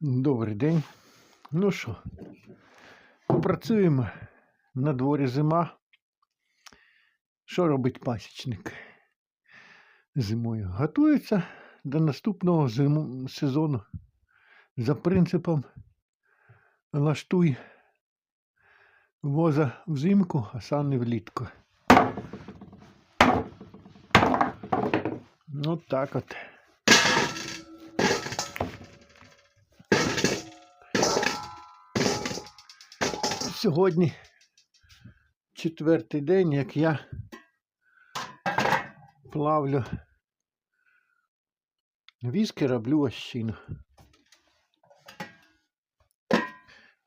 Добрий день. Ну що, працюємо. На дворі зима. Що робить пасічник зимою? Готується до наступного зиму, сезону за принципом лаштуй воза взимку, а сани влітку. Ну так от. Сьогодні четвертий день, як я плавлю віски, роблю ощину.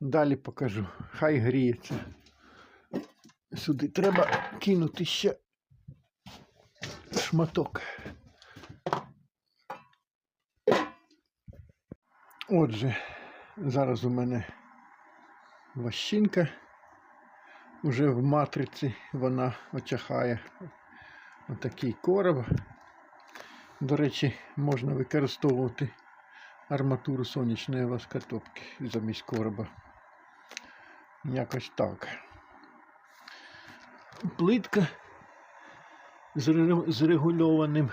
Далі покажу. Хай гріється. Сюди треба кинути ще шматок. Отже, зараз у мене ващинка. Уже в матриці вона очахає отакий короб. До речі, можна використовувати арматуру сонячної воскотопки замість короба. Якось так. Плитка з регульованим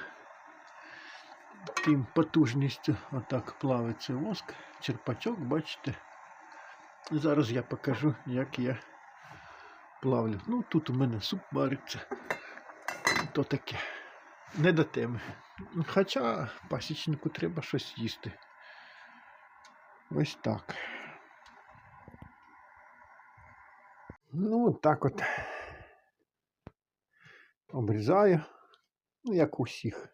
таким потужністю. Отак плавиться воск, черпачок, бачите. Зараз я покажу, як я плавлю. Ну, тут у мене суп вариться. То таке. Не до теми. Хоча пасічнику треба щось їсти. Ось так. Ну, так от. Обрізаю. Ну, як у всіх.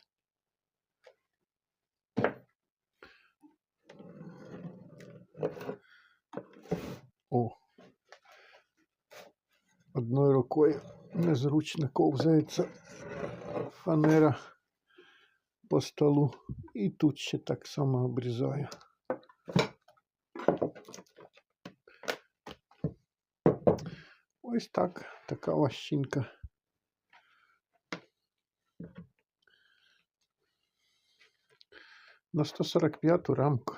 О. Одною рукою незручно ковзається фанера по столу. І тут ще так само обрізаю. Ось так, така ващинка. На 145 рамку.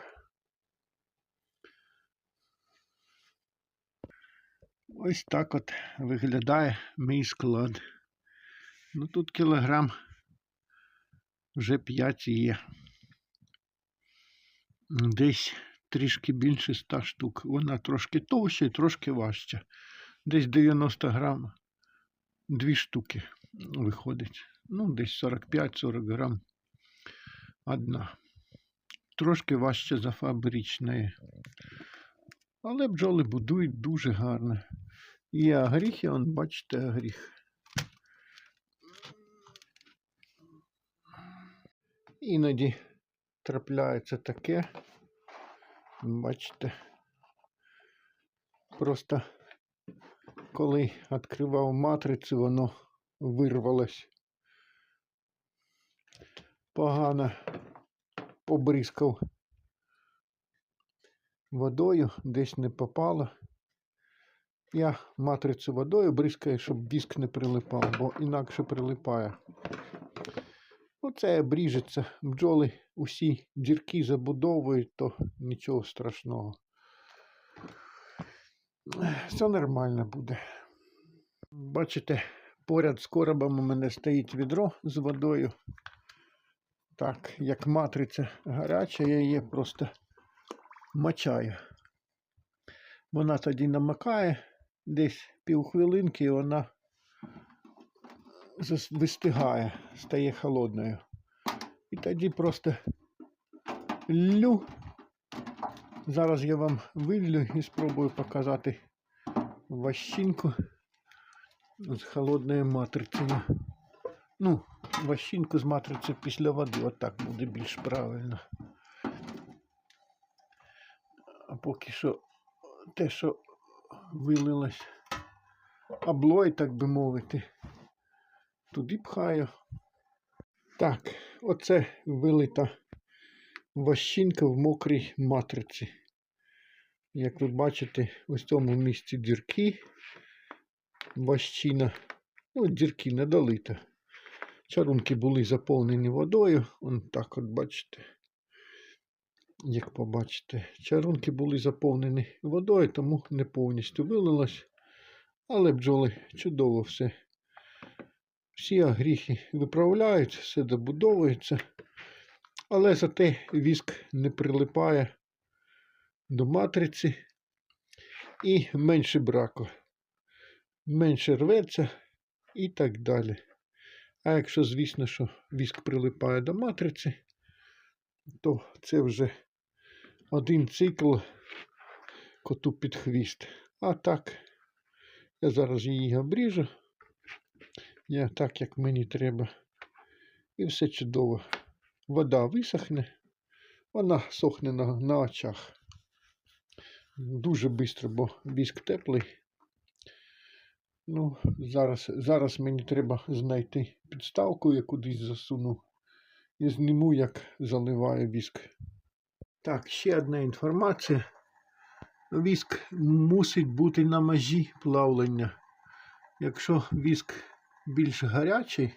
Ось так от виглядає мій склад. Ну тут кілограм вже 5 є. Десь трішки більше 100 штук. Вона трошки товща і трошки важча. Десь 90 грам. Дві штуки виходить. Ну, десь 45-40 грам. Одна. Трошки важче за фабричної. Але бджоли будують дуже гарно. І агріхи, он, бачите, агріх. Іноді трапляється таке. Бачите. Просто коли відкривав матрицю, воно вирвалось. Погано побризкав водою, десь не попало. Я матрицю водою бризкаю, щоб віск не прилипав, бо інакше прилипає. Оце бріжеться. Бджоли усі дірки забудовують, то нічого страшного. Все нормально буде. Бачите, поряд з коробом у мене стоїть відро з водою. Так, як матриця гаряча, я її просто мочаю. Вона тоді намакає десь півхвилинки, вона вистигає, стає холодною. І тоді просто лю. Зараз я вам виллю і спробую показати ващинку з холодною матрицею. Ну, ващинку з матриці після води. Отак буде більш правильно. А поки що те, що вилилось облой, так би мовити, туди пхаю. Так, оце вилита ващинка в мокрій матриці. Як ви бачите, ось в цьому місці дірки. Ващина. Ну, дірки не долита. Чарунки були заповнені водою. Он так от бачите. Як побачите. Чарунки були заповнені водою, тому не повністю вилилось. Але бджоли чудово все. Всі гріхи виправляють, все добудовується. Але зате віск не прилипає до матриці і менше браку. Менше рветься і так далі. А якщо, звісно, що віск прилипає до матриці, то це вже один цикл коту під хвіст. А так, я зараз її обріжу. Я так, як мені треба. І все чудово. Вода висохне, вона сохне на, на очах. Дуже швидко, бо віск теплий. Ну, зараз, зараз мені треба знайти підставку, я кудись засуну. І зніму, як заливає віск. Так, ще одна інформація. Віск мусить бути на межі плавлення. Якщо віск більш гарячий,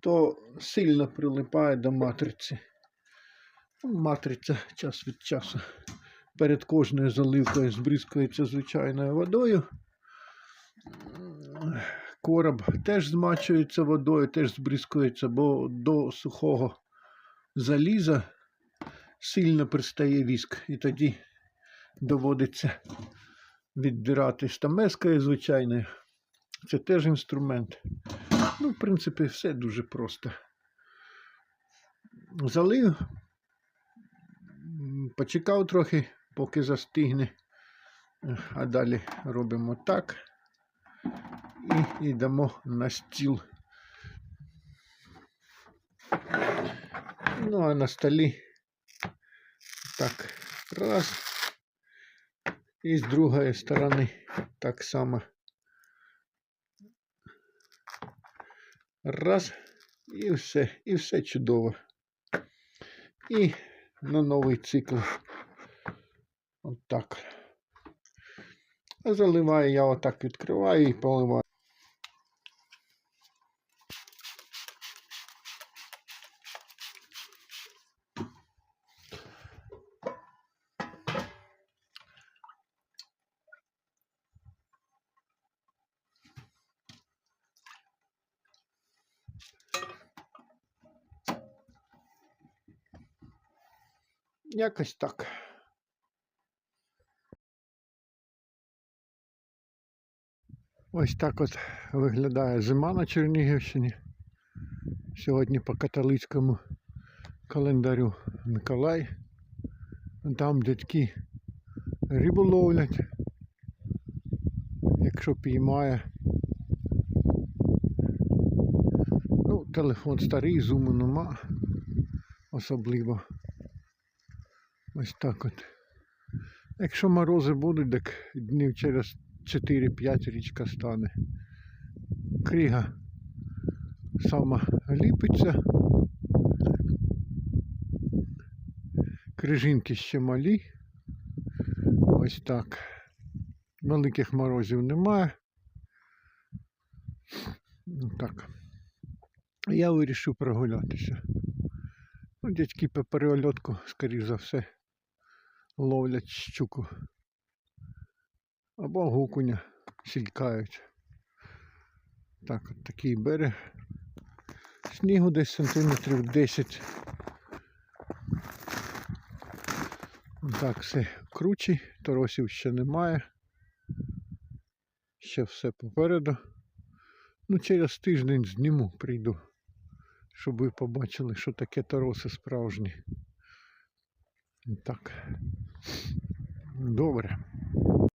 то сильно прилипає до матриці. Ну, Матриця час від часу перед кожною заливкою збризкується звичайною водою. Короб теж змачується водою, теж збризкується, бо до сухого заліза сильно пристає віск. І тоді доводиться віддирати стамескою звичайною. Це теж інструмент. Ну, в принципі, все дуже просто. Залив, почекав трохи, поки застигне. А далі робимо так і йдемо на стіл. Ну, а на столі так, раз. І з другої сторони так само. Раз. І все, і все чудово. І на новий цикл. От. А заливаю я отак відкриваю і поливаю. Якось так. Ось так от виглядає зима на Чернігівщині. Сьогодні по католицькому календарю Миколай. Там дядьки рибу ловлять. Якщо піймає. Ну, телефон старий, зуму нема особливо. Ось так от. Якщо морози будуть, так днів через 4-5 річка стане. Кріга сама ліпиться. Крижинки ще малі. Ось так. Великих морозів немає. Ну, Так. Я вирішив прогулятися. Ну, дядьки по перельотку, скоріш за все, ловлять щуку. Або гукуня сількають. Так, от такий берег. Снігу десь сантиметрів 10. Так, все кручі, торосів ще немає. Ще все попереду. Ну, через тиждень зніму, прийду, щоб ви побачили, що таке тороси справжні. Так. Добре.